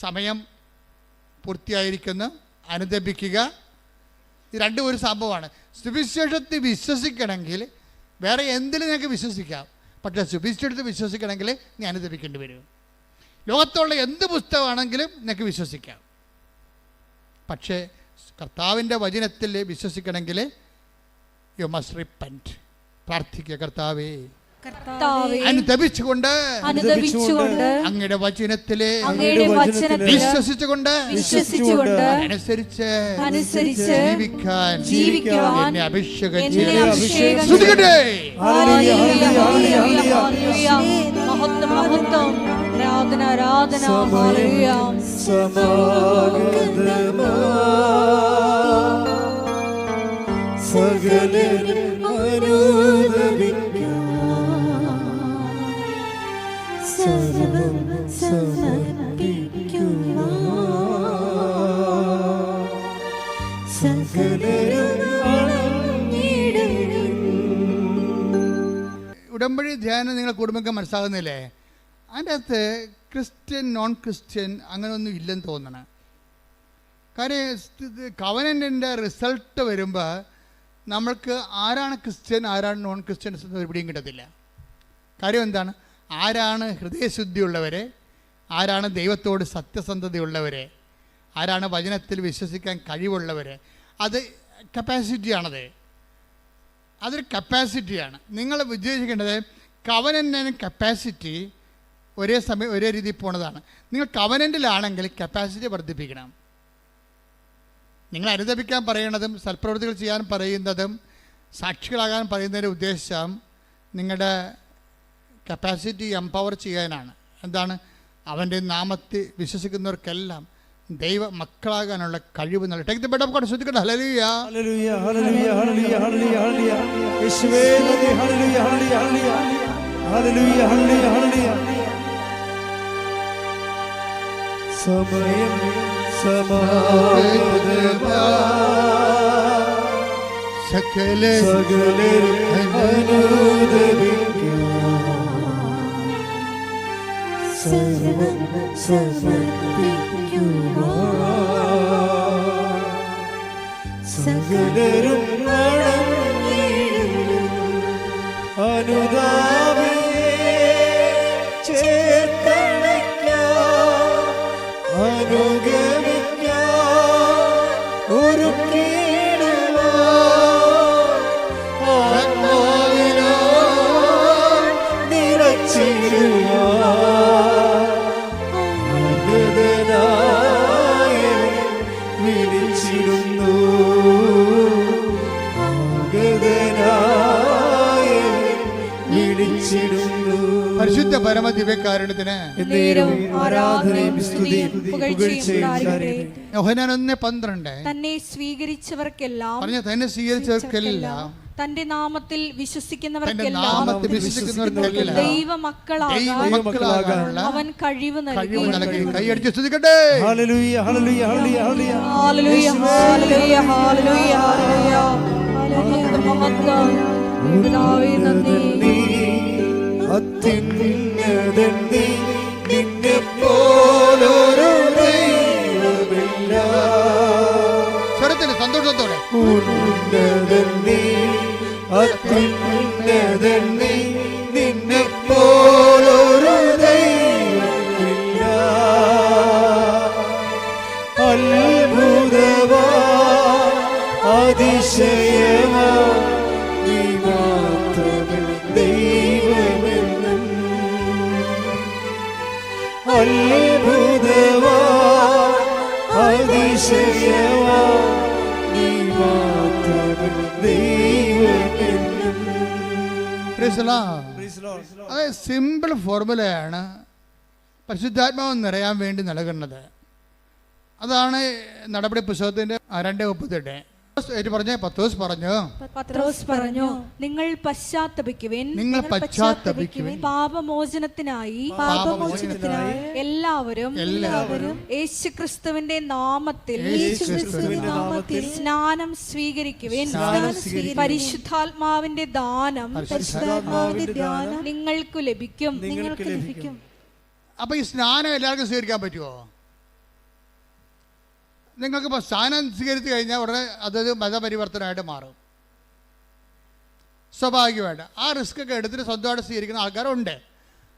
സമയം പൂർത്തിയായിരിക്കുന്ന അനുദപിക്കുക. രണ്ടും ഒരു സംഭവമാണ്. സുവിശേഷത്തിൽ വിശ്വസിക്കണമെങ്കിൽ വേറെ എന്തിലും നിങ്ങൾക്ക് വിശ്വസിക്കാം. പക്ഷേ സുവിശേഷത്തിൽ വിശ്വസിക്കണമെങ്കിൽ നീ അനുദപിക്കേണ്ടി വരും. ലോകത്തുള്ള എന്ത് പുസ്തകമാണെങ്കിലും നിനക്ക് വിശ്വസിക്കാം. പക്ഷേ കർത്താവിന്റെ വചനത്തിൽ വിശ്വസിക്കണമെങ്കിൽ യു മസ്റ്റ് റിപ്പന്റ് പ്രാർത്ഥിക്കുക കർത്താവേ. അനുദപിച്ചുകൊണ്ട് അനുദപിച്ചുകൊണ്ട് അങ്ങയുടെ വചനത്തിലെ അങ്ങയുടെ വചനത്തിൽ വിശ്വസിച്ചുകൊണ്ട് വിശ്വസിച്ചുകൊണ്ട് അനുസരിച്ച് അനുസരിച്ച് ജീവിക്കാൻ ജീവിക്കാൻ എന്നെ അഭിഷേകം ചെയ്യട്ടെ. ചെയ്യണമേ. ഹല്ലേലൂയ, ഹല്ലേലൂയ, ഹല്ലേലൂയ. മഹത്വം മഹത്വം. ആരാധന ആരാധന. സകലരും അനുദപിക്കാം. സർവം. ഉടമ്പടി ധ്യാനം നിങ്ങളെ കുടുംബങ്ങൾക്ക് മനസ്സിലാകുന്നില്ലേ അതിന്റെ അകത്ത് ക്രിസ്ത്യൻ നോൺ ക്രിസ്ത്യൻ അങ്ങനെ അങ്ങനെയൊന്നും ഇല്ലെന്ന് തോന്നണം. കാര്യം കവനന്റെ റിസൾട്ട് വരുമ്പോൾ നമ്മൾക്ക് ആരാണ് ക്രിസ്ത്യൻ ആരാണ് നോൺ ക്രിസ്ത്യൻസ് എന്ന് എവിടെയും കിട്ടത്തില്ല. കാര്യം എന്താണ്? ആരാണ് ഹൃദയശുദ്ധിയുള്ളവരെ? ആരാണ് ദൈവത്തോട് സത്യസന്ധതയുള്ളവരെ? ആരാണ് വചനത്തിൽ വിശ്വസിക്കാൻ കഴിവുള്ളവർ അത് കപ്പാസിറ്റിയാണത്. അതൊരു കപ്പാസിറ്റിയാണ്. നിങ്ങൾ വിജയിക്കേണ്ടത് കവനന്റെ കപ്പാസിറ്റി ഒരേ സമയം ഒരേ രീതിയിൽ പോണതാണ്. നിങ്ങൾ കവനന്റിലാണെങ്കിൽ കപ്പാസിറ്റി വർദ്ധിപ്പിക്കണം. നിങ്ങൾ അനുദപിക്കാൻ പറയുന്നതും സൽപ്രവൃത്തികൾ ചെയ്യാൻ പറയുന്നതും സാക്ഷികളാകാൻ പറയുന്നതിന്റെ ഉദ്ദേശം നിങ്ങളുടെ കപ്പാസിറ്റി എംപവർ ചെയ്യാനാണ് എന്താണ് അവന്റെ നാമത്തിൽ വിശ്വസിക്കുന്നവർക്കെല്ലാം ദൈവ മക്കളാകാനുള്ള കഴിവ് നൽകി take the bed of God ശ്രദ്ധിക്കട്ടെ ഹല്ലേലൂയ ഹല്ലേലൂയ, ഹല്ലേലൂയ, ഹല്ലേലൂയ, ഹല്ലേലൂയ, ഹല്ലേലൂയ. യേശുവേ നന്ദി, ഹല്ലേലൂയ, ഹല്ലേലൂയ, ഹല്ലേലൂയ. ഹല്ലേലൂയ, ഹല്ലേലൂയ, ഹല്ലേലൂയ. സമയം സമാഗതമാ സകല സകലരും അനുദപിക്കാം. ശരണം സമർപ്പിക്കുവാൻ സകലരും അനുതാപേ ചേർത്തണയ്ക്ക അനുഗമിക്ക ഒരുക്കേ പരമ ഒന്ന് പന്ത്രണ്ട്. തന്നെ സ്വീകരിച്ചവർക്കെല്ലാം പറഞ്ഞ തന്നെ സ്വീകരിച്ചവർക്കെല്ലാം തന്റെ നാമത്തിൽ വിശ്വസിക്കുന്നവർക്കെല്ലാം അവൻ കഴിവ് നൽകി. കൈയടിച്ച് സ്തുതിക്കട്ടെ. നീ നിന്നെ പോലൊരു ദൈവമില്ല. സ്വരത്തിന് സന്തോഷത്തോടെ. ഉന്നതൻ നീ അത്യുന്നതൻ ഫോർമുലയാണ് പരിശുദ്ധാത്മാവ് നിറയാൻ വേണ്ടി നൽകുന്നത്. അതാണ് നടപടി പുസ്തകത്തിന്റെ രണ്ട് മുപ്പത്തെട്ട് പറഞ്ഞ് പത്രോസ് പറഞ്ഞു. നിങ്ങൾ പശ്ചാത്തപിക്കുവിൻ. നിങ്ങൾ പശ്ചാത്തപിക്കുവിൻ. പാപമോചനത്തിനായി പാപമോചനത്തിനായി എല്ലാവരും എല്ലാവരും യേശുക്രിസ്തുവിന്റെ നാമത്തിൽ നാമത്തിൽ സ്നാനം സ്വീകരിക്കുവിൻ. പരിശുദ്ധാത്മാവിന്റെ ദാനം. നിങ്ങൾക്കു ലഭിക്കും. നിങ്ങൾക്ക് ലഭിക്കും. അപ്പൊ ഈ സ്നാനം എല്ലാവർക്കും സ്വീകരിക്കാൻ പറ്റുമോ നിങ്ങൾക്കിപ്പോൾ സ്ഥാനം സ്വീകരിച്ചു കഴിഞ്ഞാൽ ഉടനെ അതൊരു മതപരിവർത്തനമായിട്ട് മാറും. സ്വാഭാവികമായിട്ട്. ആ റിസ്ക് ഒക്കെ എടുത്തിട്ട് സ്വന്തമായിട്ട് സ്വീകരിക്കുന്ന ആൾക്കാരുണ്ട്.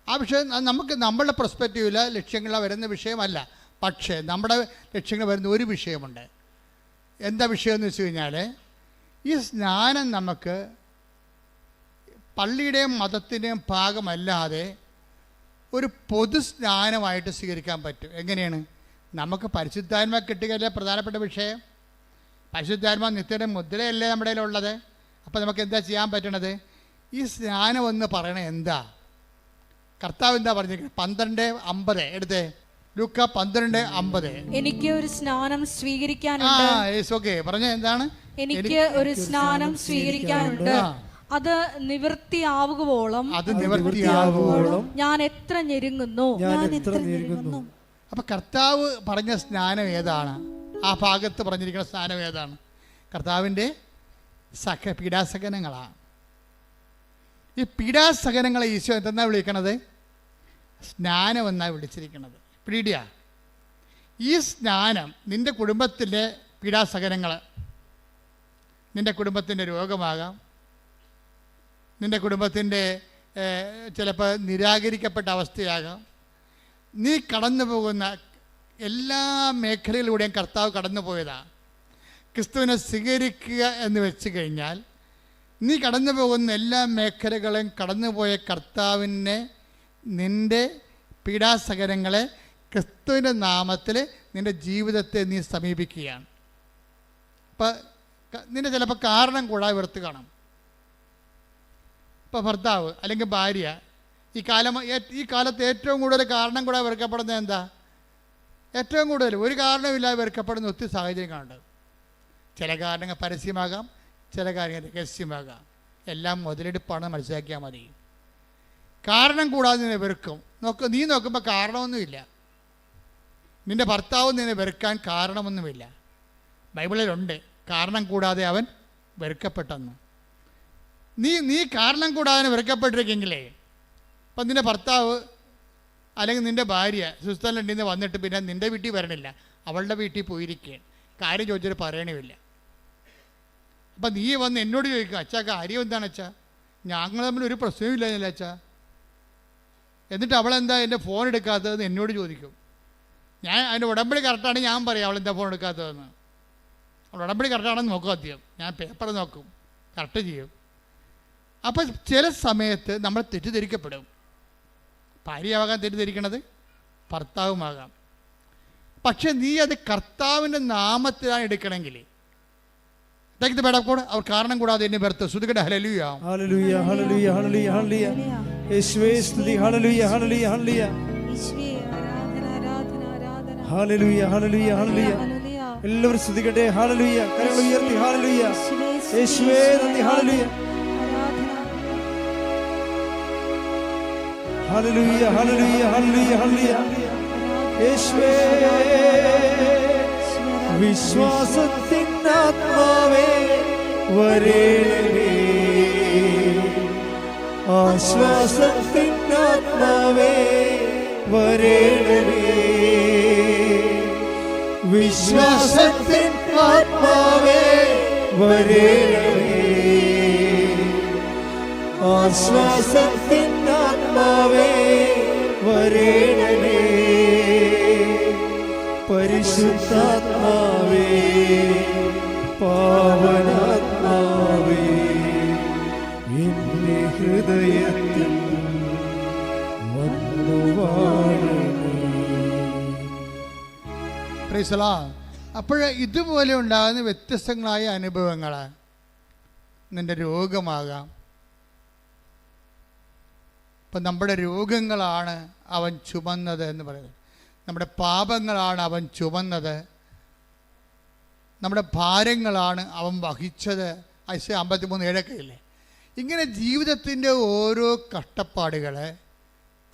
ആ പക്ഷേ നമുക്ക് നമ്മളുടെ പ്രൊസ്പെക്റ്റീവിൽ ലക്ഷ്യങ്ങൾ വരുന്ന വിഷയമല്ല. പക്ഷേ നമ്മുടെ ലക്ഷ്യങ്ങൾ വരുന്ന ഒരു വിഷയമുണ്ട്. എന്താ വിഷയം എന്ന് വെച്ച് കഴിഞ്ഞാൽ ഈ സ്നാനം നമുക്ക് പള്ളിയുടെയും മതത്തിന്റെയും ഭാഗമല്ലാതെ ഒരു പൊതു സ്നാനമായിട്ട് സ്വീകരിക്കാൻ പറ്റും. എങ്ങനെയാണ്? നമുക്ക് പരിശുദ്ധാത്മ കിട്ടുകയല്ലേ പ്രധാനപ്പെട്ട വിഷയം? പരിശുദ്ധാത്മ നിത്യയുടെ മുദ്രയല്ലേ നമ്മുടെ കയ്യിലുള്ളത്? അപ്പോൾ നമുക്ക് എന്താ ചെയ്യാൻ പറ്റണത്? ഈ സ്നാനം എന്ന് പറയണത് എന്താ? കർത്താവ് എന്താ പറഞ്ഞിരിക്കുന്നത് പന്ത്രണ്ട് അമ്പത്. എടുത്തേ. ലുക്ക പന്ത്രണ്ട് അമ്പത്. എനിക്ക് ഒരു സ്നാനം ആ സ്വീകരിക്കാനുണ്ട് ഓക്കെ. പറഞ്ഞ എന്താണ്? എനിക്ക് ഒരു സ്നാനം സ്വീകരിക്കാനുണ്ട്. അത് നിവൃത്തിയാവുകോളം അത് നിവൃത്തിയാവുകോളം ഞാൻ എത്ര ഞെരുങ്ങുന്നു? ഞാൻ എത്ര നേരുന്നു അപ്പൊ കർത്താവ് പറഞ്ഞ സ്നാനം ഏതാണ്? ആ ഭാഗത്ത് പറഞ്ഞിരിക്കുന്ന സ്നാനം ഏതാണ്? കർത്താവിന്റെ സഖ പീഡാസഹനങ്ങളാണ്. ഈ പീഡാസഹനങ്ങളെ ഈശോ എന്താ വിളിക്കണത്? സ്നാനം എന്നാണ് വിളിച്ചിരിക്കുന്നത് പീഡിയ. ഈ സ്നാനം നിന്റെ കുടുംബത്തിന്റെ പീഡാസഹനങ്ങൾ നിന്റെ കുടുംബത്തിന്റെ രോഗമാകാം. നിന്റെ കുടുംബത്തിന്റെ ചിലപ്പോൾ നിരാകരിക്കപ്പെട്ട അവസ്ഥയാകാം. നീ കടന്നു പോകുന്ന എല്ലാ മേഖലയിലൂടെയും കർത്താവ് കടന്നു പോയതാണ് ക്രിസ്തുവിനെ സ്വീകരിക്കുക എന്ന് വെച്ച് കഴിഞ്ഞാൽ നീ കടന്നു പോകുന്ന എല്ലാ മേഖലകളെയും കടന്നുപോയ കർത്താവിനെ നിന്റെ പീഡാസകരങ്ങളെ ക്രിസ്തുവിന്റെ നാമത്തിൽ നിന്റെ ജീവിതത്തെ നീ സമീപിക്കുകയാണ്. അപ്പം നിന്റെ ചിലപ്പോൾ കാരണം കൂടാതെ വെറുത്ത് കാണാം. ഇപ്പോൾ ഭർത്താവ് അല്ലെങ്കിൽ ഭാര്യ ഈ കാലം ഈ കാലത്ത് ഏറ്റവും കൂടുതൽ കാരണം കൂടെ വെറുക്കപ്പെടുന്നത് എന്താ? ഏറ്റവും കൂടുതൽ ഒരു കാരണമില്ലാതെ വെറുക്കപ്പെടുന്ന ഒത്തിരി സാഹചര്യങ്ങളുണ്ട്. ചില കാരണങ്ങൾ പരസ്യമാകാം ചില കാര്യങ്ങൾ രഹസ്യമാകാം. എല്ലാം മുതലെടുപ്പാണ് മനസ്സിലാക്കിയാൽ മതി. കാരണം കൂടാതെ നിന്നെ വെറുക്കും. നോക്ക് നീ നോക്കുമ്പോൾ കാരണമൊന്നുമില്ല. നിന്റെ ഭർത്താവ് നിന്നെ വെറുക്കാൻ കാരണമൊന്നുമില്ല. ബൈബിളിലുണ്ട് കാരണം കൂടാതെ അവൻ വെറുക്കപ്പെട്ടെന്ന്. നീ നീ കാരണം കൂടാതെ വെറുക്കപ്പെട്ടിരിക്കെങ്കിലേ ഇപ്പം നിന്റെ ഭർത്താവ് അല്ലെങ്കിൽ നിന്റെ ഭാര്യ സ്വിറ്റ്സർലൻഡിൽ നിന്ന് വന്നിട്ട് പിന്നെ നിന്റെ വീട്ടിൽ വരണില്ല. അവളുടെ വീട്ടിൽ പോയിരിക്കുകയാണ്. കാര്യം ചോദിച്ചിട്ട് പറയണമില്ല. അപ്പം നീ വന്ന് എന്നോട് ചോദിക്കുക അച്ഛാ കാര്യം എന്താണ് അച്ഛാ? ഞങ്ങൾ തമ്മിൽ ഒരു പ്രശ്നമില്ല അച്ഛാ. എന്നിട്ട് അവളെന്താ എന്റെ ഫോൺ എടുക്കാത്തതെന്ന് എന്നോട് ചോദിക്കും. ഞാൻ അതിന്റെ ഉടമ്പടി കറക്റ്റാണ് ഞാൻ പറയാം അവളെന്താ ഫോൺ എടുക്കാത്തതെന്ന്? അവൾ ഉടമ്പടി കറക്റ്റാണെന്ന് നോക്കും ആദ്യം. ഞാൻ പേപ്പർ നോക്കും. കറക്റ്റ് ചെയ്യും. അപ്പോൾ ചില സമയത്ത് നമ്മൾ തെറ്റിദ്ധരിക്കപ്പെടും. ഭാര്യയാകാൻ തെറ്റിദ്ധരിക്കണത്? ഭർത്താവുമാകാം. പക്ഷെ നീ അത് കർത്താവിന്റെ നാമത്തിലാണ് എടുക്കണമെങ്കിൽ. അവർ കാരണം കൂടാതെ എന്നെ വെറുത്ത് സുധികട ഹലലുയാം ഹല്ലേലൂയ ഹല്ലേലൂയ ഹല്ലേലൂയ ഹല്ലേലൂയ. യേശുവേ സ്തുതി. ഹല്ലേലൂയ ഹല്ലേലൂയ ഹല്ലേലൂയ. ഈശോയെ, ആരാധന ആരാധന ആരാധന. ഹല്ലേലൂയ ഹല്ലേലൂയ ഹല്ലേലൂയ. ഹല്ലേലൂയ. എല്ലാവരും സ്തുതിക്കട്ടെ ഹല്ലേലൂയ. കരങ്ങൾ ഉയർത്തി ഹല്ലേലൂയ. യേശുവേ നന്ദി ഹല്ലേലൂയ. ഹല്ലേലൂയ ഹല്ലേലൂയ ഹല്ലേലൂയ ഹല്ലേലൂയ യേശുവേ വിശ്വാസത്തിൻ ആത്മാവേ വരേണമേ. ആശ്വാസത്തിൻ ആത്മാവേ വരേണമേ. വിശ്വാസത്തിൻ ആത്മാവേ വരേണമേ. ആശ്വാസത്തിൻ വരേണമേ. പരിശുദ്ധാത്മാവേ പാവനാത്മാവേ എന്റെ ഹൃദയത്തിൽ അപ്പോൾ ഇതുപോലെ ഉണ്ടാകുന്ന വ്യത്യസ്തങ്ങളായ അനുഭവങ്ങൾ നിന്റെ രോഗമാകാം. ഇപ്പം നമ്മുടെ രോഗങ്ങളാണ് അവൻ ചുമന്നത് എന്ന് പറയുന്നത്. നമ്മുടെ പാപങ്ങളാണ് അവൻ ചുമന്നത്. നമ്മുടെ ഭാരങ്ങളാണ് അവൻ വഹിച്ചത്. ഐസ് അമ്പത്തിമൂന്ന് ഏഴൊക്കെ ഇല്ലേ? ഇങ്ങനെ ജീവിതത്തിന്റെ ഓരോ കഷ്ടപ്പാടുകൾ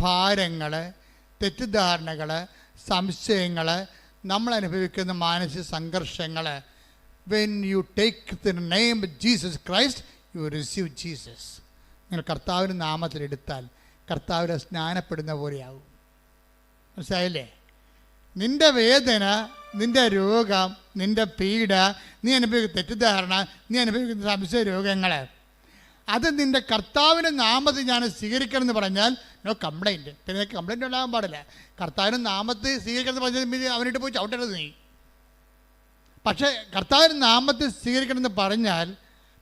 ഭാരങ്ങൾ തെറ്റിദ്ധാരണകൾ സംശയങ്ങൾ നമ്മൾ അനുഭവിക്കുന്ന മാനസിക സംഘർഷങ്ങൾ when you take the name Jesus Christ you receive Jesus നിങ്ങൾ കർത്താവിന്റെ നാമത്തിലെടുത്താൽ കർത്താവിനെ സ്നാനപ്പെടുന്ന പോലെയാവും. മനസ്സിലായില്ലേ? നിന്റെ വേദന നിന്റെ രോഗം നിന്റെ പീഡ നീ അനുഭവിക്കുന്ന തെറ്റിദ്ധാരണ നീ അനുഭവിക്കുന്ന സംശയ രോഗങ്ങൾ അത് നിന്റെ കർത്താവിന്റെ നാമത്തിൽ ഞാൻ സ്വീകരിക്കണം എന്ന് പറഞ്ഞാൽ നോ കംപ്ലൈന്റ് പിന്നെ നിനക്ക് കംപ്ലൈന്റ് ഉണ്ടാകാൻ പാടില്ല. കർത്താവിന്റെ നാമത്തിൽ സ്വീകരിക്കണം എന്ന് പറഞ്ഞാൽ അവനിട്ട് പോയി ചവിട്ടരുത് നീ. പക്ഷേ കർത്താവിന്റെ നാമത്തിൽ സ്വീകരിക്കണം എന്ന് പറഞ്ഞാൽ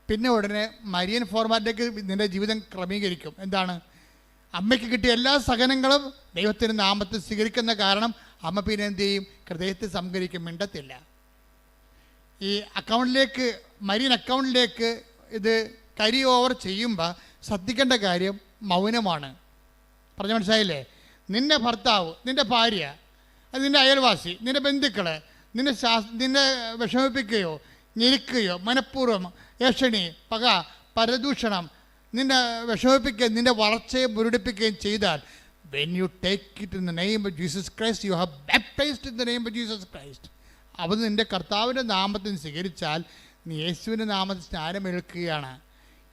പിന്നെ ഉടനെ മരിയൻ ഫോർമാറ്റിലേക്ക് നിന്റെ ജീവിതം ക്രമീകരിക്കും. എന്താണ്? അമ്മയ്ക്ക് കിട്ടിയ എല്ലാ സഹനങ്ങളും ദൈവത്തിന്റെ നാമത്തിൽ സ്വീകരിക്കുന്ന കാരണം അമ്മ പിന്നെ എന്ത് ചെയ്യും? ഹൃദയത്തിൽ സംഹരിക്കും മിണ്ടത്തില്ല. ഈ അക്കൗണ്ടിലേക്ക് മരിയൻ അക്കൗണ്ടിലേക്ക് ഇത് കരി ഓവർ ചെയ്യുമ്പോൾ ശ്രദ്ധിക്കേണ്ട കാര്യം മൗനമാണ്. പറഞ്ഞ മനസ്സിലായില്ലേ? നിന്റെ ഭർത്താവ് നിന്റെ ഭാര്യ നിന്റെ അയൽവാസി നിന്റെ ബന്ധുക്കൾ നിന്നെ ശാസ് നിന്നെ വിഷമിപ്പിക്കുകയോ ഞെരുക്കുകയോ മനഃപൂർവം ഏഷണി പക പരദൂഷണം നിന്നെ വിഷമിപ്പിക്കുകയും നിന്റെ വളർച്ചയെ മുരടിപ്പിക്കുകയും ചെയ്താൽ when you take it in the name of Jesus Christ you have baptised in the name of Jesus Christ അത് നിന്റെ കർത്താവിന്റെ നാമത്തിൽ സ്വീകരിച്ചാൽ നീ യേശുവിന്റെ നാമത്തിൽ സ്നാനമേൽക്കുകയാണ്.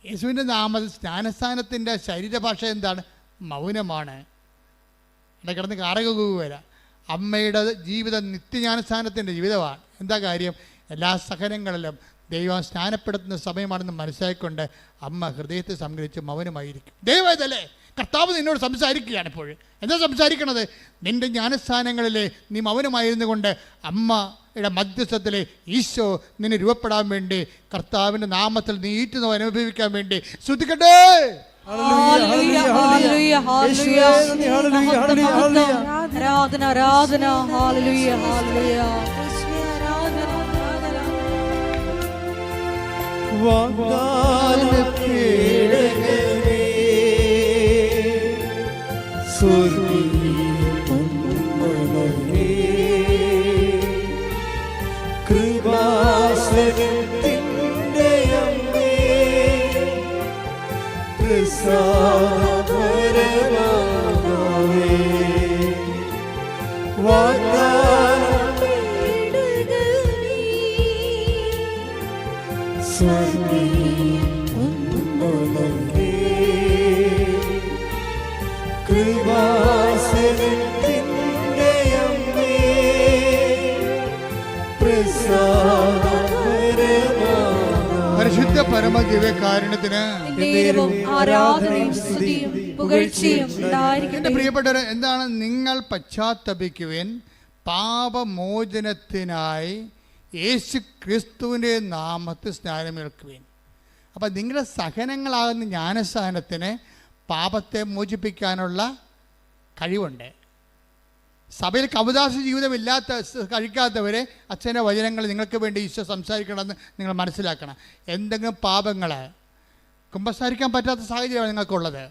യേശുവിന്റെ നാമത്തിൽ സ്നാനസ്ഥാനത്തിന്റെ ശരീരഭാഷ എന്താണ്? മൗനമാണ്. അവിടെ കിടന്ന് കാറക വരാം അമ്മയുടെ ജീവിതം നിത്യജ്ഞാനസ്ഥാനത്തിന്റെ ജീവിതമാണ്. എന്താ കാര്യം? എല്ലാ സഹനങ്ങളിലും ദൈവം സ്നാനപ്പെടുത്തുന്ന സമയമാണെന്ന് മനസ്സിലാക്കിക്കൊണ്ട് അമ്മ ഹൃദയത്തെ സംഗ്രഹിച്ച് മൗനമായിരിക്കും. ദൈവതല്ലേ കർത്താവ് നിന്നോട് സംസാരിക്കുകയാണ് ഇപ്പോൾ എന്താ സംസാരിക്കണത്? നിന്റെ ജ്ഞാനസ്ഥാനങ്ങളിൽ നീ മൗനമായിരുന്നു കൊണ്ട് അമ്മയുടെ മധ്യസ്ഥത്തിൽ ഈശോ നിന്നെ രൂപപ്പെടാൻ വേണ്ടി കർത്താവിന്റെ നാമത്തിൽ നീ ഈറ്റുന്നവ അനുഭവിക്കാൻ വേണ്ടി ശ്രദ്ധിക്കട്ടെ ഹല്ലേലൂയ, ഹല്ലേലൂയ, ഹല്ലേലൂയ. യേശുവേ, ഹല്ലേലൂയ, ഹല്ലേലൂയ, ഹല്ലേലൂയ. ആരാധന ആരാധന ഹാലലുയ ഹാലലുയ. വാഗ്ദാന പേടകമേ സ്വർഗീയ പൊന്മണമേ കൃപാസനത്തിന്റെ അമ്മേ. പ്രസാദപരമാകവേ ഉണ്ടായിരിക്കട്ടെ പ്രിയപ്പെട്ടവരെ എന്താണ് നിങ്ങൾ പശ്ചാത്തപിക്കുവാൻ പാപമോചനത്തിനായി യേശു ക്രിസ്തുവിന്റെ നാമത്തിൽ സ്നാനമേൽക്കുവാൻ. അപ്പം നിങ്ങളുടെ സഹനങ്ങളാകുന്ന ജ്ഞാനസ്ഥാനത്തിന് പാപത്തെ മോചിപ്പിക്കാനുള്ള കഴിവുണ്ട്. സഭയിൽ കവിതാസ ജീവിതമില്ലാത്ത കഴിക്കാത്തവരെ അച്ഛന്റെ വചനങ്ങൾ നിങ്ങൾക്ക് വേണ്ടി ഈശോ സംസാരിക്കണമെന്ന് നിങ്ങൾ മനസ്സിലാക്കണം. എന്തെങ്കിലും പാപങ്ങൾ കുമ്പസാരിക്കാൻ പറ്റാത്ത സാഹചര്യമാണ് നിങ്ങൾക്കുള്ളത്.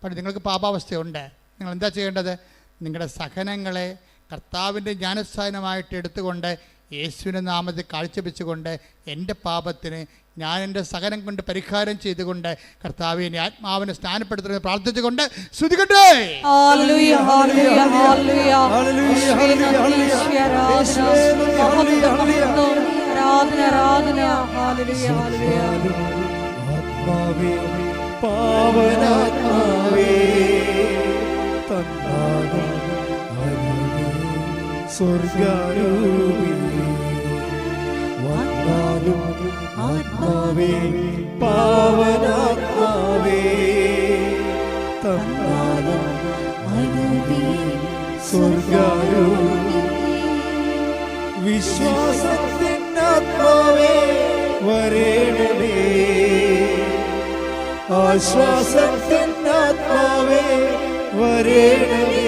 പക്ഷേ നിങ്ങൾക്ക് പാപാവസ്ഥയുണ്ട്. നിങ്ങൾ എന്താ ചെയ്യേണ്ടത് നിങ്ങളുടെ സഹനങ്ങളെ കർത്താവിന്റെ ജ്ഞാനസ്ഥാനമായിട്ട് എടുത്തുകൊണ്ട് യേശുവിന്റെ നാമത്തിൽ കാഴ്ചവെച്ചുകൊണ്ട് എന്റെ പാപത്തിന് ഞാൻ എന്റെ സഹനം കൊണ്ട് പരിഹാരം ചെയ്തുകൊണ്ട് കർത്താവിനെ ആത്മാവിനെ സ്നാനപ്പെടുത്തുന്നത് പ്രാർത്ഥിച്ചുകൊണ്ട് ശ്രുതികട്ടെ ഹല്ലേലൂയ ഹല്ലേലൂയ ഹല്ലേലൂയ ഹല്ലേലൂയ, യേശുവേ, നന്ദി, യേശുവേ, ആരാധന യേശുവേ, നന്ദി, ഹല്ലേലൂയ, ഹല്ലേലൂയ. ആരാധന ആരാധന ഹല്ലേലൂയ ഹല്ലേലൂയ ആത്മാവേ പാവനാത്മാവേ അരുളേ സ്വർഗാരൂപി വന്നാലും ആത്മാവേ പാവനാത്മാവേ തന്നാകും അരുളേ സ്വർഗാരൂപി വിശ്വാസത്തിനാത്മാവേ വരേണമേ. ആശ്വാസത്തിനാത്മാവേ വരേണമേ.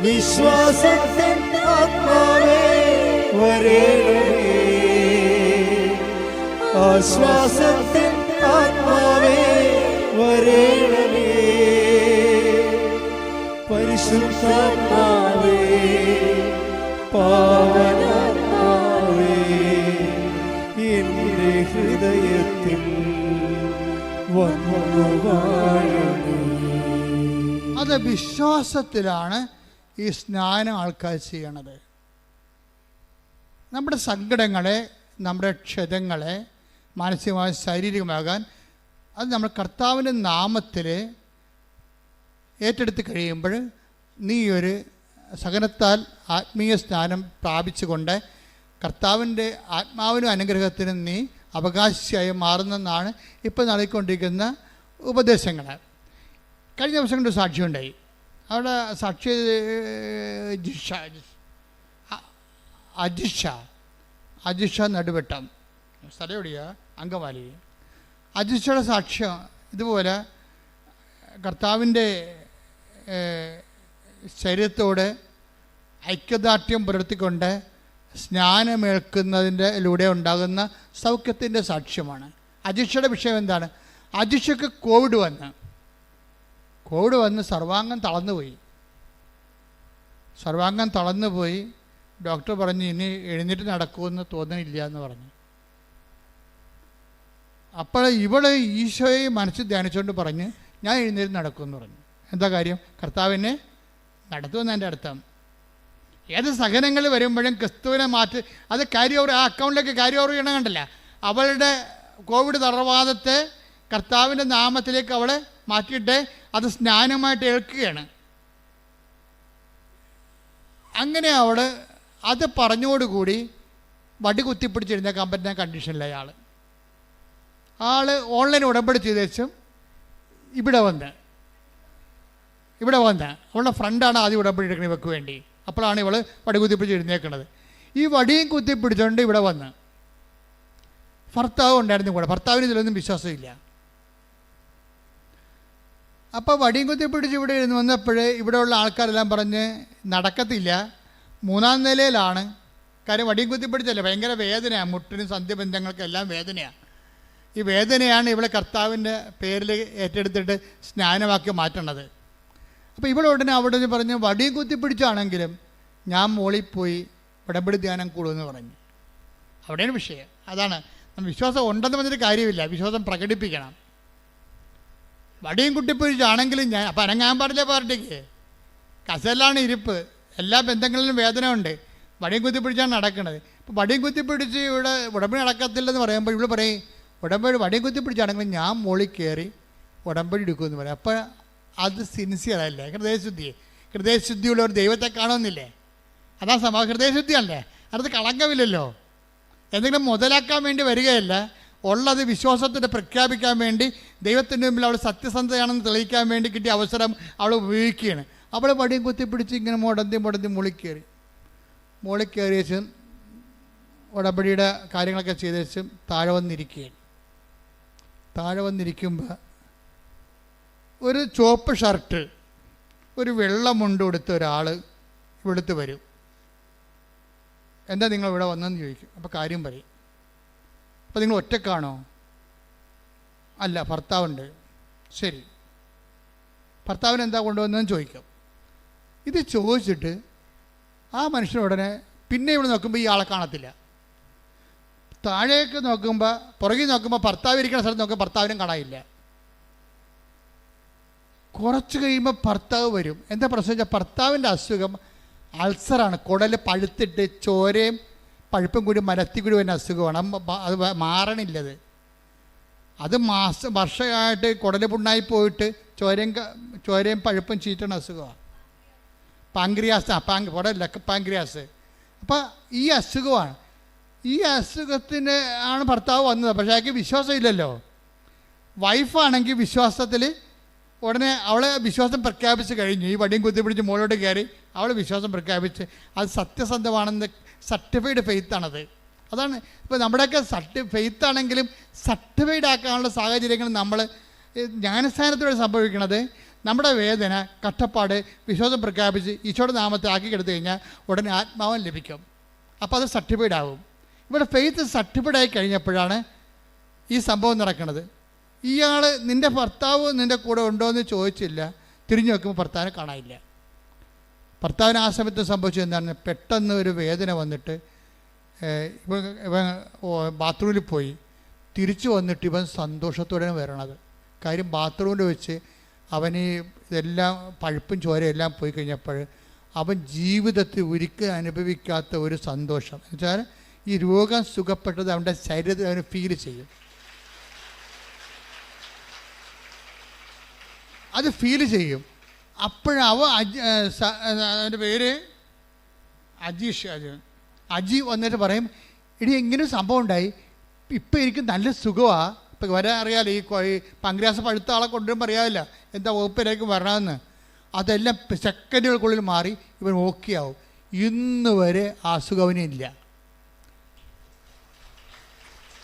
വിശ്വാസത്തിനാത്മാവേ വരേണമേ. ആശ്വാസത്തിനാത്മാവേ വരേണമേ. പരിശുദ്ധാത്മാവേ പാവനാത്മാവേ എന്റെ ഹൃദയത്തിൽ വന്നു വാഴണേ അത് വിശ്വാസത്തിലാണ് ഈ സ്നാനം ആൾക്കാർ ചെയ്യണത്. നമ്മുടെ സങ്കടങ്ങളെ നമ്മുടെ ക്ഷതങ്ങളെ മാനസികമായ ശാരീരികമാകാൻ അത് നമ്മൾ കർത്താവിന്റെ നാമത്തിൽ ഏറ്റെടുത്ത് കഴിയുമ്പോൾ നീ ഒരു സഹനത്താൽ ആത്മീയ സ്നാനം പ്രാപിച്ചുകൊണ്ട് കർത്താവിന്റെ ആത്മാവിനും അനുഗ്രഹത്തിനും നീ അവകാശിയായി മാറുന്നെന്നാണ് ഇപ്പോൾ നടക്കൊണ്ടിരിക്കുന്ന ഉപദേശങ്ങൾ. കഴിഞ്ഞ ദിവസം കൊണ്ട് സാക്ഷിയുണ്ടായി അവിടെ സാക്ഷി അജിഷ അജിഷ. അജിഷ നടുവട്ടം. സ്ഥലം എവിടെയാ? അങ്കമാലി. അജിഷയുടെ സാക്ഷ്യം ഇതുപോലെ കർത്താവിന്റെ ശരീരത്തോട് ഐക്യദാർഢ്യം പുലർത്തിക്കൊണ്ട് സ്നാനമേൽക്കുന്നതിന്റെ ലൂടെ ഉണ്ടാകുന്ന സൗഖ്യത്തിന്റെ സാക്ഷ്യമാണ്. അജിഷയുടെ വിഷയം എന്താണ്? അജിഷയ്ക്ക് കോവിഡ് വന്ന്. കോവിഡ് വന്ന് സർവാംഗം തളർന്നുപോയി. സർവാംഗം തളർന്നുപോയി. ഡോക്ടർ പറഞ്ഞു ഇനി എഴുന്നേറ്റ് നടക്കുമെന്ന് തോന്നുന്നില്ല എന്ന് പറഞ്ഞു. അപ്പോൾ ഇവൾ ഈശോയെ മനസ്സിൽ ധ്യാനിച്ചുകൊണ്ട് പറഞ്ഞ് ഞാൻ എഴുന്നേറ്റ് നടക്കുമെന്ന് പറഞ്ഞു. എന്താ കാര്യം? കർത്താവിനെ നടത്തുമെന്ന് എന്റെ അർത്ഥം. ഏത് സഹനങ്ങൾ വരുമ്പോഴും ക്രിസ്തുവിനെ മാറ്റി അത് കാരി ആ അക്കൗണ്ടിലേക്ക് കാരി ഓവർ ചെയ്യണം കണ്ടല്ല. അവളുടെ കോവിഡ് തളർവാദത്തെ കർത്താവിന്റെ നാമത്തിലേക്ക് അവളെ മാറ്റിയിട്ട് അത് സ്നാനമായിട്ട് ഏൽക്കുകയാണ്. അങ്ങനെ അവൾ അത് പറഞ്ഞോടുകൂടി വടി കുത്തിപ്പിടിച്ചിരുന്നേക്കാൻ പറ്റുന്ന കണ്ടീഷനിലെ ആൾ ആൾ ഓൺലൈൻ ഉടമ്പടി ചെയ്ത ശേഷം ഇവിടെ വന്ന് ഇവിടെ വന്ന് അവളുടെ ഫ്രണ്ടാണ് ആദ്യം ഉടമ്പടി എടുക്കുന്നത് ഇവക്ക് വേണ്ടി. അപ്പോഴാണ് ഇവൾ വടി കുത്തിപ്പിടിച്ച് എഴുന്നേക്കുന്നത് ഈ വടിയും കുത്തിപ്പിടിച്ചുകൊണ്ട് ഇവിടെ വന്ന് ഭർത്താവ് ഉണ്ടായിരുന്നു കൂടെ. ഭർത്താവിന് ഇതിലൊന്നും വിശ്വാസമില്ല. അപ്പോൾ വടിയും കുത്തി പിടിച്ച് ഇവിടെ ഇരുന്ന് വന്നപ്പോൾ ഇവിടെയുള്ള ആൾക്കാരെല്ലാം പറഞ്ഞ് നടക്കത്തില്ല. മൂന്നാം നിലയിലാണ്. കാര്യം വടിയും കുത്തി പിടിച്ചല്ല? ഭയങ്കര വേദനയാണ് മുട്ടിനും സന്ധ്യബന്ധങ്ങൾക്കും എല്ലാം വേദനയാണ് ഈ വേദനയാണ് ഇവിടെ കർത്താവിന്റെ പേരിൽ ഏറ്റെടുത്തിട്ട് സ്നാനമാക്കി മാറ്റണത്. അപ്പോൾ ഇവിടെ ഉടനെ അവിടെ പറഞ്ഞ് വടിയും കുത്തി പിടിച്ചാണെങ്കിലും ഞാൻ മോളിൽ പോയി ഉടമ്പടി ധ്യാനം കൂടുമെന്ന് പറഞ്ഞു. അവിടെയാണ് വിഷയം. അതാണ്. വിശ്വാസം ഉണ്ടെന്ന് പറഞ്ഞിട്ട് കാര്യമില്ല. വിശ്വാസം പ്രകടിപ്പിക്കണം. വടിയും കുട്ടിപ്പൊരിച്ചാണെങ്കിലും ഞാൻ അപ്പം അനങ്ങാൻ പാടില്ല പാർട്ടിക്ക്. കസലാണ് ഇരിപ്പ്. എല്ലാ ബന്ധങ്ങളിലും വേദന ഉണ്ട് വടിയും കുത്തിപ്പിടിച്ചാണ് നടക്കുന്നത്. ഇപ്പോൾ വടിയും കുത്തിപ്പിടിച്ച് ഇവിടെ ഉടമ്പടി നടക്കത്തില്ലെന്ന് പറയുമ്പോൾ ഇവിടെ പറയും ഉടമ്പടി വടിയും കുത്തിപ്പിടിച്ചാണെങ്കിലും ഞാൻ മുകളിൽ കയറി ഉടമ്പടി എടുക്കുമെന്ന് പറയും. അപ്പോൾ അത് സിൻസിയർ അല്ലേ? ഹൃദയശുദ്ധിയെ. ഹൃദയശുദ്ധിയുള്ള ഒരു ദൈവത്തെ കാണുന്നില്ലേ? അതാ സമ ഹൃദയശുദ്ധിയല്ലേ അടുത്ത് കളങ്കമില്ലല്ലോ. എന്തെങ്കിലും മുതലാക്കാൻ വേണ്ടി വരികയല്ല. ഉള്ളത് വിശ്വാസത്തിന്റെ പ്രഖ്യാപിക്കാൻ വേണ്ടി ദൈവത്തിന്റെ മുമ്പിൽ അവൾ സത്യസന്ധതയാണെന്ന് തെളിയിക്കാൻ വേണ്ടി കിട്ടിയ അവസരം അവൾ ഉപയോഗിക്കുകയാണ്. അവൾ വടിയും കുത്തിപ്പിടിച്ച് ഇങ്ങനെ മുടന്തി മുടന്തി മുളിക്കേറി മുളിക്കേറിയ ശേഷം ഉടമ്പടിയുടെ കാര്യങ്ങളൊക്കെ ചെയ്ത ശേഷം താഴെ വന്നിരിക്കുകയാണ്. താഴെ വന്നിരിക്കുമ്പോൾ ഒരു ചുവപ്പ് ഷർട്ട് ഒരു വെള്ളം മുണ്ട് കൊടുത്ത ഒരാൾ ഇവിടുത്തെ വരും. എന്താ നിങ്ങൾ ഇവിടെ വന്നെന്ന് ചോദിക്കും. അപ്പോൾ കാര്യം പറയും. അപ്പോൾ നിങ്ങൾ ഒറ്റക്കാണോ? അല്ല ഭർത്താവുണ്ട്. ശരി. ഭർത്താവിന് എന്താ കൊണ്ടുവന്നതെന്ന് ചോദിക്കാം. ഇത് ചോദിച്ചിട്ട് ആ മനുഷ്യൻ ഉടനെ പിന്നെ ഇവിടെ നോക്കുമ്പോൾ ഈ ആളെ കാണത്തില്ല. താഴേക്ക് നോക്കുമ്പോൾ പുറകിൽ നോക്കുമ്പോൾ ഭർത്താവ് ഇരിക്കുന്ന സ്ഥലത്ത് നോക്കുമ്പോൾ ഭർത്താവിനും കാണാനില്ല. കുറച്ച് കഴിയുമ്പോൾ ഭർത്താവ് വരും. എന്താ പ്രശ്നം വെച്ചാൽ ഭർത്താവിന്റെ അസുഖം അൾസറാണ്. കുടൽ പഴുത്തിട്ട് ചോരയും പഴുപ്പും കൂടി മരത്തി കൂടി വരുന്ന അസുഖമാണ് അത് മാറണില്ലത്. അത് മാസം വർഷമായിട്ട് കുടൽ പുണ്ണായി പോയിട്ട് ചോരയും ചോരയും പഴുപ്പും ചീറ്റണ അസുഖമാണ്. പാങ്ക്രിയാസ് ആ പാങ്ക് കുടല്ല പാങ്ക്രിയാസ്. അപ്പോൾ ഈ അസുഖമാണ്. ഈ അസുഖത്തിന് ആണ് ഭർത്താവ് വന്നത്. പക്ഷേ അയാൾക്ക് വിശ്വാസമില്ലല്ലോ. വൈഫാണെങ്കിൽ വിശ്വാസത്തിൽ ഉടനെ അവളെ വിശ്വാസം പ്രഖ്യാപിച്ച് കഴിഞ്ഞു. ഈ വടിയും കുത്തിപ്പിടിച്ച് മുകളിലോട്ട് കയറി അവളെ വിശ്വാസം പ്രഖ്യാപിച്ച്. അത് സത്യസന്ധമാണെന്ന് സർട്ടിഫൈഡ് ഫെയ്ത്താണത് അതാണ് ഇപ്പോൾ നമ്മുടെയൊക്കെ സർട്ടി ഫെയ്ത്ത് ആണെങ്കിലും സർട്ടിഫൈഡ് ആക്കാനുള്ള സാഹചര്യങ്ങൾ നമ്മൾ ജ്ഞാനസ്ഥാനത്തോടെ സംഭവിക്കുന്നത് നമ്മുടെ വേദന കഷ്ടപ്പാട് വിശ്വാസം പ്രഖ്യാപിച്ച് ഈശോയുടെ നാമത്തെ ആക്കി എടുത്തു കഴിഞ്ഞാൽ ഉടനെ ആത്മാവൻ ലഭിക്കും. അപ്പോൾ അത് സർട്ടിഫൈഡ് ആവും. ഇവിടെ ഫെയ്ത്ത് സർട്ടിഫൈഡ് ആയി കഴിഞ്ഞപ്പോഴാണ് ഈ സംഭവം നടക്കുന്നത്. ഇയാൾ നിന്റെ ഭർത്താവ് നിന്റെ കൂടെ ഉണ്ടോ എന്ന് ചോദിച്ചില്ല. തിരിഞ്ഞു നോക്കുമ്പോൾ ഭർത്താവിനെ കാണാനില്ല. ഭർത്താവിന് ആ സമയത്ത് സംഭവിച്ചത് എന്താണ്? പെട്ടെന്ന് ഒരു വേദന വന്നിട്ട് ഇവൻ ഇവൻ ബാത്റൂമിൽ പോയി. തിരിച്ചു വന്നിട്ട് ഇവൻ സന്തോഷത്തോടെ വരണത്. കാര്യം ബാത്റൂമിൽ വെച്ച് അവന് ഇതെല്ലാം പഴുപ്പും ചോരയും എല്ലാം പോയി കഴിഞ്ഞപ്പോൾ അവൻ ജീവിതത്തിൽ ഒരിക്കലും അനുഭവിക്കാത്ത ഒരു സന്തോഷം. എന്ന് വെച്ചാൽ ഈ രോഗം സുഖപ്പെട്ടത് അവന്റെ ശരീരത്തിൽ അവന് ഫീൽ ചെയ്യും. അത് ഫീൽ ചെയ്യും. അപ്പോഴവ അജി പേര്? അജീഷ് അജി അജി വന്നിട്ട് പറയും ഇടി എങ്ങനെ സംഭവം ഉണ്ടായി. ഇപ്പം എനിക്ക് നല്ല സുഖമാണ് ഇപ്പം വരാൻ അറിയാമല്ലോ ഈ പങ്ക്രാസ് പഴുത്ത ആളെ കൊണ്ടുവരുമ്പോൾ അറിയാമല്ല എന്താ വകുപ്പിലേക്ക് വരണമെന്ന്. അതെല്ലാം സെക്കൻഡുകൾക്കുള്ളിൽ മാറി ഇവൻ ഓക്കെ ആവും. ഇന്ന് വരെ ആ സുഖവനില്ല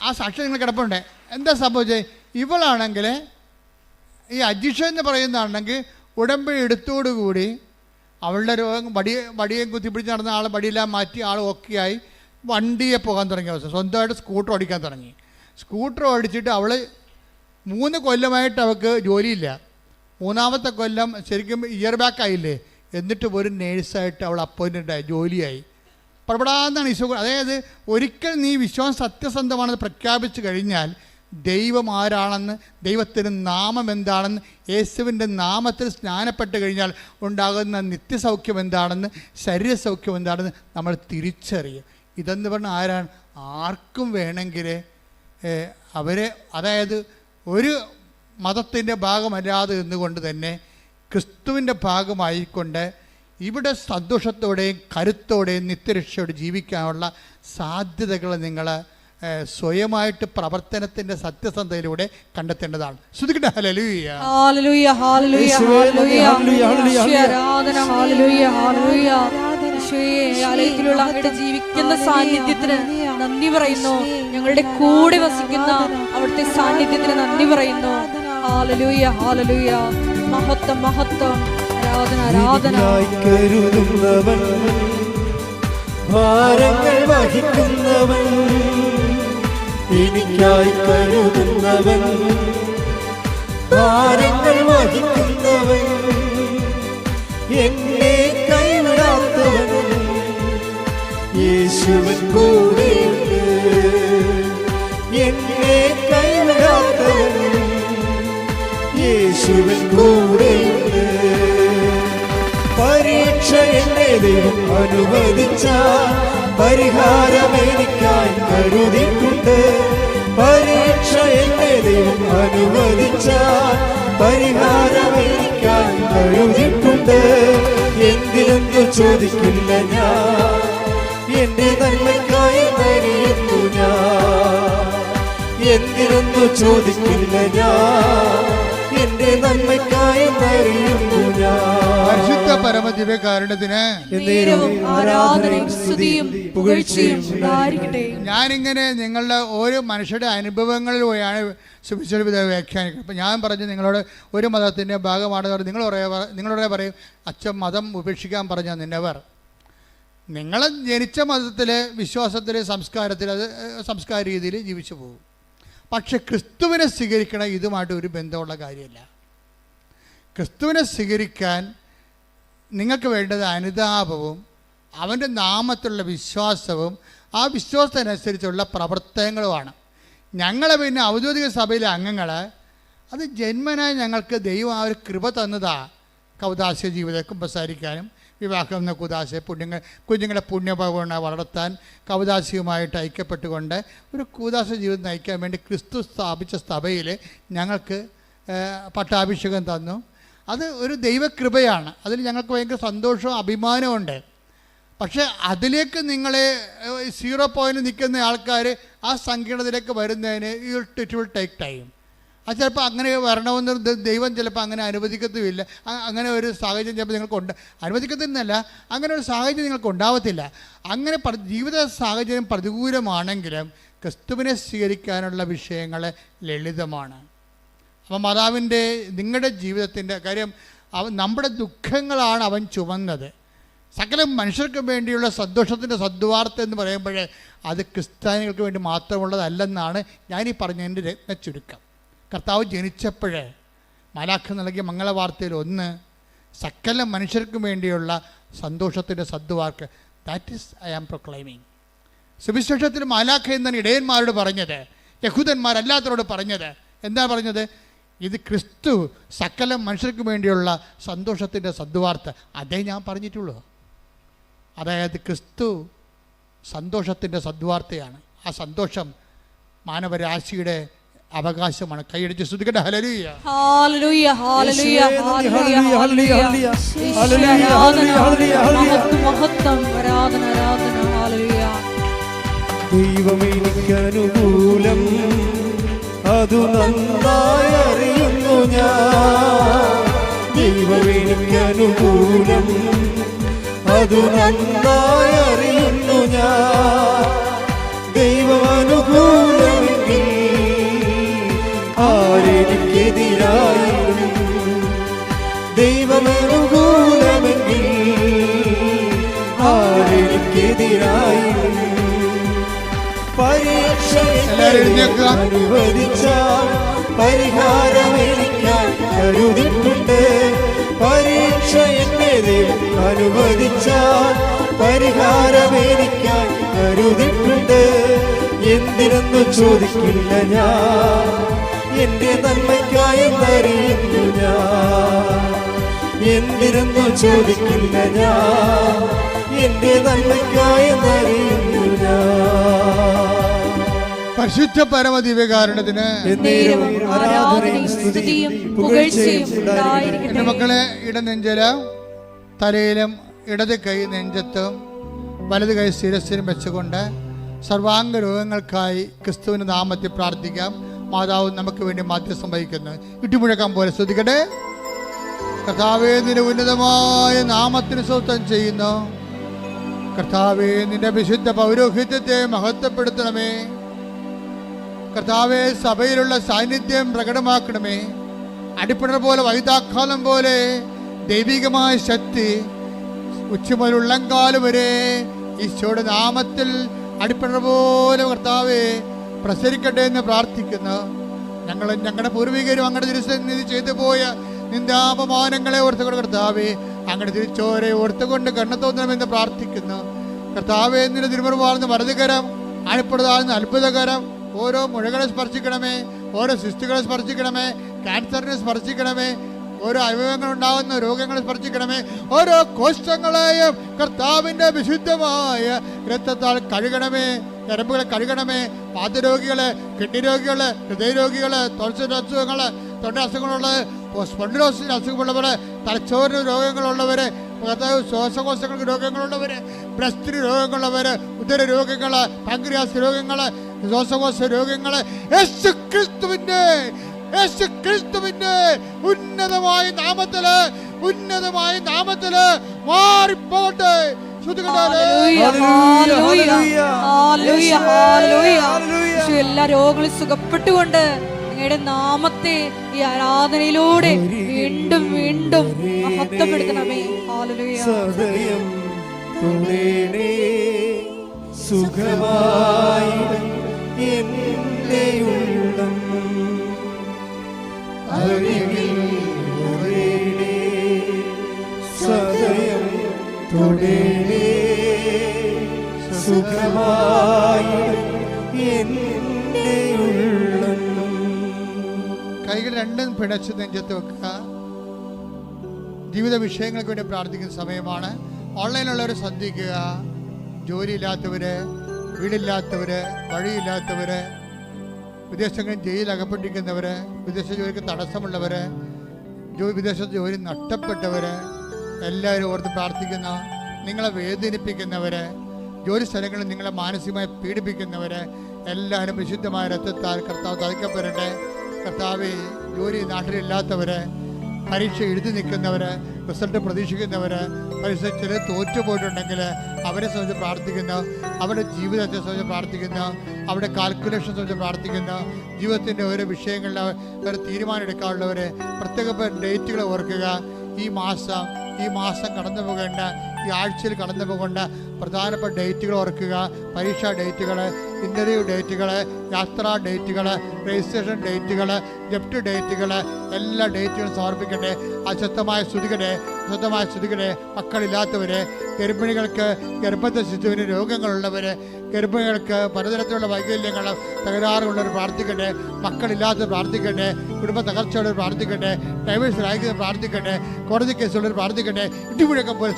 ആ സാക്ഷി നിങ്ങൾ കിടപ്പുണ്ട്. എന്താ സംഭവിച്ചത്? ഇവളാണെങ്കിൽ ഈ അജിഷ എന്ന് പറയുന്നതാണെങ്കിൽ ഉടമ്പടി എടുത്തോടുകൂടി അവളുടെ രോഗം വടി വടിയെ കുത്തിപ്പിടിച്ച് നടന്ന ആൾ വടിയെല്ലാം മാറ്റി ആൾ ഒക്കെയായി വണ്ടിയെ പോകാൻ തുടങ്ങിയ അവസ്ഥ. സ്വന്തമായിട്ട് സ്കൂട്ടർ ഓടിക്കാൻ തുടങ്ങി. സ്കൂട്ടർ ഓടിച്ചിട്ട് അവൾ മൂന്ന് കൊല്ലമായിട്ട് അവൾക്ക് ജോലിയില്ല. മൂന്നാമത്തെ കൊല്ലം ശരിക്കും ഇയർ ബാക്ക് ആയില്ലേ? എന്നിട്ട് ഒരു നേഴ്സായിട്ട് അവൾ അപ്പോയിൻമെന്റ് ആയി ജോലിയായി. പ്രബടാന്നാണ് ഈശോ അതായത് ഒരിക്കൽ നീ വിശ്വാസം സത്യസന്ധമാണെന്ന് പ്രഖ്യാപിച്ചു കഴിഞ്ഞാൽ ദൈവം ആരാണെന്ന് ദൈവത്തിന്റെ നാമം എന്താണെന്ന് യേശുവിന്റെ നാമത്തിൽ സ്നാനപ്പെട്ട് കഴിഞ്ഞാൽ ഉണ്ടാകുന്ന നിത്യസൗഖ്യം എന്താണെന്ന് ശരീരസൗഖ്യം എന്താണെന്ന് നമ്മൾ തിരിച്ചറിയും. ഇതെന്ന് പറഞ്ഞാൽ ആരാണ്? ആർക്കും വേണമെങ്കിൽ അവരെ അതായത് ഒരു മതത്തിന്റെ ഭാഗമല്ലാതെ നിന്നുകൊണ്ട് തന്നെ ക്രിസ്തുവിന്റെ ഭാഗമായിക്കൊണ്ട് ഇവിടെ സന്തോഷത്തോടെയും കരുത്തോടെയും നിത്യരക്ഷയോടെ ജീവിക്കാനുള്ള സാധ്യതകൾ നിങ്ങൾ ഏഹ്, സ്വയമായിട്ട് പ്രവർത്തനത്തിന്റെ സത്യസന്ധതയിലൂടെ കണ്ടെത്തേണ്ടതാണ്. ശ്രുതിക്കട്ടെ ഹല്ലേലൂയ. ഹല്ലേലൂയ ഹല്ലേലൂയ യേശുവേ, ഹല്ലേലൂയ. ഹല്ലേലൂയ, ഹല്ലേലൂയ, യേശുവേ, ആരാധന ഹല്ലേലൂയ ഹല്ലേലൂയ. യേശുവേ ആലയത്തിലുള്ള അങ്ങയുടെ ജീവിക്കുന്ന സാന്നിധ്യത്തിന് നന്ദി പറയുന്നു. ഞങ്ങളുടെ കൂടെ വസിക്കുന്ന അവിടുത്തെ സാന്നിധ്യത്തിന് നന്ദി പറയുന്നു. ഹല്ലേലൂയ ഹല്ലേലൂയ. മഹത്വം മഹത്വം. ആരാധന ആരാധന. കരുതുന്നവൻ ഭാരങ്ങൾ വഹിക്കുന്നവൻ. എനിക്കായി കരുതുന്നവൻ ഭാരങ്ങൾ വഹിക്കുന്നവൻ എന്നെ കൈവിടാത്തവൻ യേശുവൻ കൂടെയുണ്ട് എന്നെ കൈവിടാത്തവൻ യേശുവൻ കൂടെ പരീക്ഷ എന്നെ ദൈവം അനുവദിച്ച പരിഹാരം എനിക്കായി ദൈവം അനുവദിച്ച പരിഹാരമേക്കാൻ കരുതിയിട്ടുണ്ട് എന്തിനെന്ന് ചോദിക്കില്ല ഞാൻ. എന്റെ നന്മക്കായി മരിയുന്നു ഞാൻ. എന്തിനൊന്നു ചോദിക്കില്ല ഞാൻ. എന്റെ നന്മക്കായി മരിയുന്നു ഞാൻ. പരമദിവ്യകാരുണ്യത്തിന് പരമ ഉണ്ടായിരിക്കട്ടെ. ഞാനിങ്ങനെ നിങ്ങളുടെ ഓരോ മനുഷ്യരുടെ അനുഭവങ്ങളിൽ പോയാണ് സുവിശേഷ വിധ വ്യാഖ്യാനിക്കുന്നത്. അപ്പം ഞാൻ പറഞ്ഞു നിങ്ങളോട് ഒരു മതത്തിന്റെ ഭാഗമാണെന്ന് പറഞ്ഞു. നിങ്ങൾ പറയാ നിങ്ങളോട് പറയും അച്ഛൻ മതം ഉപേക്ഷിക്കാൻ പറഞ്ഞ നിന്നവർ. നിങ്ങൾ ജനിച്ച മതത്തിൽ വിശ്വാസത്തിൽ സംസ്കാരത്തിൽ അത് സംസ്കാര രീതിയിൽ ജീവിച്ചു പോകും. പക്ഷെ ക്രിസ്തുവിനെ സ്വീകരിക്കണ ഇതുമായിട്ട് ഒരു ബന്ധമുള്ള കാര്യമല്ല. ക്രിസ്തുവിനെ സ്വീകരിക്കാൻ നിങ്ങൾക്ക് വേണ്ടത് അനുതാപവും അവന്റെ നാമത്തിലുള്ള വിശ്വാസവും ആ വിശ്വാസത്തിനനുസരിച്ചുള്ള പ്രവർത്തനങ്ങളുമാണ്. ഞങ്ങളെ പിന്നെ ഔദ്യോഗിക സഭയിലെ അംഗങ്ങൾ അത് ജന്മനായി ഞങ്ങൾക്ക് ദൈവം ആ ഒരു കൃപ തന്നതാ കൗതാശ ജീവിതം കുമ്പസാരിക്കാനും വിവാഹം എന്ന കുദാശ പുണ്യങ്ങൾ കുഞ്ഞുങ്ങളെ പുണ്യഭവന വളർത്താൻ കൗതാശയുമായിട്ട് ഐക്യപ്പെട്ടുകൊണ്ട് ഒരു കൂദാശ ജീവിതം നയിക്കാൻ വേണ്ടി ക്രിസ്തു സ്ഥാപിച്ച സഭയിൽ ഞങ്ങൾക്ക് പട്ടാഭിഷേകം തന്നു. അത് ഒരു ദൈവകൃപയാണ്. അതിൽ ഞങ്ങൾക്ക് ഭയങ്കര സന്തോഷവും ഉണ്ട്. പക്ഷേ അതിലേക്ക് നിങ്ങളെ സീറോ പോയിന്റ് നിൽക്കുന്ന ആൾക്കാർ ആ സങ്കീർണതയിലേക്ക് വരുന്നതിന് ഇറ്റ് വിൽ ടേക്ക് ടൈം അത് ചിലപ്പോൾ അങ്ങനെ വരണമെന്ന് ദൈവം ചിലപ്പോൾ അങ്ങനെ അനുവദിക്കത്തുമില്ല. അങ്ങനെ ഒരു സാഹചര്യം ചിലപ്പോൾ നിങ്ങൾക്കുണ്ട് അനുവദിക്കത്തില്ല അങ്ങനെ ഒരു സാഹചര്യം നിങ്ങൾക്ക് ഉണ്ടാവത്തില്ല. അങ്ങനെ ജീവിത സാഹചര്യം പ്രതികൂലമാണെങ്കിലും ക്രിസ്തുവിനെ സ്വീകരിക്കാനുള്ള വിഷയങ്ങൾ ലളിതമാണ്. അപ്പം മാതാവിന്റെ നിങ്ങളുടെ ജീവിതത്തിന്റെ കാര്യം അവൻ നമ്മുടെ ദുഃഖങ്ങളാണ് അവൻ ചുമന്നത്. സകല മനുഷ്യർക്ക് വേണ്ടിയുള്ള സന്തോഷത്തിന്റെ സദ്വാർത്ത എന്ന് പറയുമ്പോൾ അത് ക്രിസ്ത്യാനികൾക്ക് വേണ്ടി മാത്രമുള്ളതല്ലെന്നാണ് ഞാനീ പറഞ്ഞതിന്റെ രത്ന ചുരുക്കം കർത്താവ് ജനിച്ചപ്പോഴേ മാലാഖ നൽകിയ മംഗളവാർത്തയിൽ ഒന്ന് സകല മനുഷ്യർക്കും വേണ്ടിയുള്ള സന്തോഷത്തിന്റെ സദ്വാർക്ക് that is I am proclaiming സുവിശേഷത്തിൽ മാലാഖ എന്നാണ് ഇടയന്മാരോട് പറഞ്ഞത് യഹൂദന്മാരല്ലാത്തവരോട് പറഞ്ഞത്. എന്താ പറഞ്ഞത്? ഇത് ക്രിസ്തു സകല മനുഷ്യർക്ക് വേണ്ടിയുള്ള സന്തോഷത്തിന്റെ സദ്വാർത്ത. അതേ ഞാൻ പറഞ്ഞിട്ടുള്ളൂ. അതായത് ക്രിസ്തു സന്തോഷത്തിന്റെ സദ്വാർത്തയാണ്. ആ സന്തോഷം മാനവരാശിയുടെ അവകാശമാണ്. കൈയടിച്ച് ശ്രദ്ധിക്കട്ടെ. ഹലലൂയ ഹല്ലേലൂയ ഹല്ലേലൂയ ഹല്ലേലൂയ, ഹല്ലേലൂയ ആരാധന മഹത്വം ആരാധന ആരാധന ഹല്ലേലൂയ. ദൈവമേ എനിക്ക് അനുകൂലം. അതു നന്നായി അറിയുന്നു ഞാൻ. ദൈവമേനിക്കനുകൂലം അതു നന്നായി അറിയുന്നു ഞാൻ. എഴുന്നേൽക്കുക. അനുവദിച്ചാൽ കരുതിട്ടുണ്ട്. പരീക്ഷ എന്നെ ദൈവം അനുവദിച്ചാൽ കരുതിട്ടുണ്ട്. എന്തിനെന്ന് ചോദിക്കില്ല ഞാൻ. എന്റെ നന്മയ്ക്കായി അറിയുന്നു ഞാൻ. എന്തിനെന്ന് ചോദിക്കില്ല ഞാൻ. എന്റെ നന്മയ്ക്കായി അറിയുന്നു ഞാൻ. പരിശുദ്ധ പരമ ദിവ്യകാരണത്തിന് എന്റെ മക്കളെ ഇടനെഞ്ചിൽ തലയിലും ഇടത് കൈ നെഞ്ചത്തും വലത് കൈ ശിരസിലും വെച്ചുകൊണ്ട് സർവാംഗ രോഗങ്ങൾക്കായി ക്രിസ്തുവിന്റെ നാമത്തിൽ പ്രാർത്ഥിക്കാം. മാതാവ് നമുക്ക് വേണ്ടി മാധ്യസ്ഥം വഹിക്കുന്നു. ഇട്ടിമുഴക്കം പോലെ ശ്രദ്ധിക്കട്ടെ. കർത്താവേ നിന്റെ ഉന്നതമായ നാമത്തിന് സ്വത്വം ചെയ്യുന്നു. കർത്താവേ നിന്റെ വിശുദ്ധ പൗരോഹിത്യത്തെ മഹത്വപ്പെടുത്തണമേ. കർത്താവെ സഭയിലുള്ള സാന്നിധ്യം പ്രകടമാക്കണമേ. അടിപ്പിണർ പോലെ വൈതാക്കാലം പോലെ ദൈവികമായ ശക്തി ഉച്ചമുതൽ വരെ ഈശോയുടെ നാമത്തിൽ അടിപ്പിണർ പോലെ കർത്താവെ പ്രസരിക്കട്ടെ എന്ന് പ്രാർത്ഥിക്കുന്നു. ഞങ്ങൾ ഞങ്ങളുടെ പൂർവികരും അങ്ങയുടെ തിരുസന്നിധി ചെയ്തു പോയ നിന്ദാപമാനങ്ങളെ ഓർത്തുകൊണ്ട് കർത്താവെ അങ്ങയുടെ തിരിച്ചോരെ ഓർത്തുകൊണ്ട് കണ്ണു തോന്നണമെന്ന് പ്രാർത്ഥിക്കുന്നു. കർത്താവെ എന്നിട്ട് തിരുമുറവാർന്ന് വലതുകരം ആഴപ്പെടുതാഴ്ന്ന അത്ഭുതകരം. ഓരോ മുഴകളെ സ്പർശിക്കണമേ ഓരോ സിസ്റ്റുകളെ സ്പർശിക്കണമേ ക്യാൻസറിനെ സ്പർശിക്കണമേ ഓരോ അവയവങ്ങൾ ഉണ്ടാകുന്ന രോഗങ്ങളെ സ്പർശിക്കണമേ ഓരോ കോഷ്ടങ്ങളെയും കർത്താവിന്റെ വിശുദ്ധമായ രക്തത്താൽ കഴുകണമേ ഞരമ്പുകളെ കഴുകണമേ പാദരോഗികളെ കിഡ്നി രോഗികൾ ഹൃദയരോഗികൾ തൊഴിൽ അസുഖങ്ങൾ തൊണ്ട അസുഖങ്ങളുള്ള സ്പോണ്ടിലോസിന് അസുഖമുള്ളവര് തലച്ചോറിന് രോഗങ്ങളുള്ളവര് ശ്വാസകോശങ്ങൾക്ക് രോഗങ്ങളുള്ളവര് ബ്രസ്റ്റിന് രോഗങ്ങളുള്ളവര് ഉദര രോഗങ്ങൾ പാങ്ക്രിയാസ് രോഗങ്ങൾ ശ്വാസകോശ രോഗങ്ങളെ യേശു ക്രിസ്തുവിന്റെ യേശു ക്രിസ്തുവിന്റെ ഉന്നതമായ നാമത്തിൽ ഉന്നതമായ നാമത്തിൽ മാറിപ്പോട്ടെ. എല്ലാ രോഗങ്ങളും സുഖപ്പെട്ടുകൊണ്ട് അങ്ങയുടെ നാമത്തെ ഈ ആരാധനയിലൂടെ വീണ്ടും വീണ്ടും മഹത്വപ്പെടുത്തണമേ ഹല്ലേലൂയ. സദയം തുടേണേ സുഖമായി സദയം കൈകൾ രണ്ടും പിടച്ച് നെഞ്ചത്ത് വെക്കുക. ജീവിത വിഷയങ്ങൾക്ക് വേണ്ടി പ്രാർത്ഥിക്കുന്ന സമയമാണ്. ഓൺലൈനുള്ളവർ ശ്രദ്ധിക്കുക. ജോലിയില്ലാത്തവര് വീടില്ലാത്തവര് വഴിയില്ലാത്തവര് വിദേശങ്ങളിൽ ജയിലിൽ അകപ്പെട്ടിരിക്കുന്നവര് വിദേശ ജോലിക്ക് തടസ്സമുള്ളവര് ജോലി വിദേശത്ത് ജോലി നഷ്ടപ്പെട്ടവര് എല്ലാവരും ഓർത്ത് പ്രാർത്ഥിക്കുന്ന നിങ്ങളെ വേദനിപ്പിക്കുന്നവര് ജോലി സ്ഥലങ്ങളിൽ നിങ്ങളെ മാനസികമായി പീഡിപ്പിക്കുന്നവര് എല്ലാവരും വിശുദ്ധമായ രക്തത്താൽ കർത്താവ് തളിക്കപ്പെടട്ടെ. കർത്താവ് ജോലി നാട്ടിലില്ലാത്തവര് പരീക്ഷ എഴുതി നിൽക്കുന്നവർ റിസൾട്ട് പ്രതീക്ഷിക്കുന്നവർ പരീക്ഷ ചില തോറ്റുപോയിട്ടുണ്ടെങ്കിൽ അവരെ സംബന്ധിച്ച് പ്രാർത്ഥിക്കുന്നു. അവരുടെ ജീവിതത്തെ സംബന്ധിച്ച് പ്രാർത്ഥിക്കുന്നു. അവരുടെ കാൽക്കുലേഷൻ സംബന്ധിച്ച് പ്രാർത്ഥിക്കുന്നു. ജീവിതത്തിന്റെ ഓരോ വിഷയങ്ങളിൽ അവർ തീരുമാനം എടുക്കാനുള്ളവർ പ്രത്യേക ഡേറ്റുകൾ ഓർക്കുക. ഈ മാസം ഈ മാസം കടന്നു പോകേണ്ട ഈ ആഴ്ചയിൽ കടന്നു പോകേണ്ട പ്രധാനപ്പെട്ട ഡേറ്റുകൾ ഓർക്കുക. പരീക്ഷാ ഡേറ്റുകൾ ഇന്റർവ്യൂ ഡേറ്റുകൾ യാത്രാ ഡേറ്റുകൾ രജിസ്ട്രേഷൻ ഡേറ്റുകൾ ഗിഫ്റ്റ് ഡേറ്റുകൾ എല്ലാ ഡേറ്റുകളും സമർപ്പിക്കട്ടെ. അശക്തമായ സ്തുതികടെ അശക്തമായ സ്തുതികടെ മക്കളില്ലാത്തവർ ഗർഭിണികൾക്ക് ഗർഭത്തെ ശിശുവിന് രോഗങ്ങളുള്ളവർ ഗർഭിണികൾക്ക് പലതരത്തിലുള്ള വൈകല്യങ്ങൾ തകരാറുള്ളവർ പ്രാർത്ഥിക്കട്ടെ മക്കളില്ലാത്തവർ പ്രാർത്ഥിക്കട്ടെ കുടുംബ തകർച്ചയുള്ളവർ പ്രാർത്ഥിക്കട്ടെ ഡൈവേഴ്സ് രാജ്യത്ത് പ്രാർത്ഥിക്കട്ടെ കോടതി കേസുള്ളവർ പ്രാർത്ഥിക്കട്ടെ ഇടിമുഴക്കം പോലെ.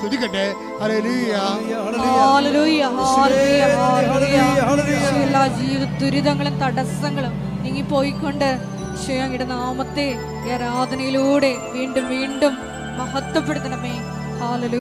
യേശു എല്ലാ ജീവിത ദുരിതങ്ങളും തടസ്സങ്ങളും നീങ്ങി പോയിക്കൊണ്ട് ഈശോയെ അങ്ങയുടെ നാമത്തെ ആരാധനയിലൂടെ വീണ്ടും വീണ്ടും മഹത്വപ്പെടുത്തണമേ. ഹാലലു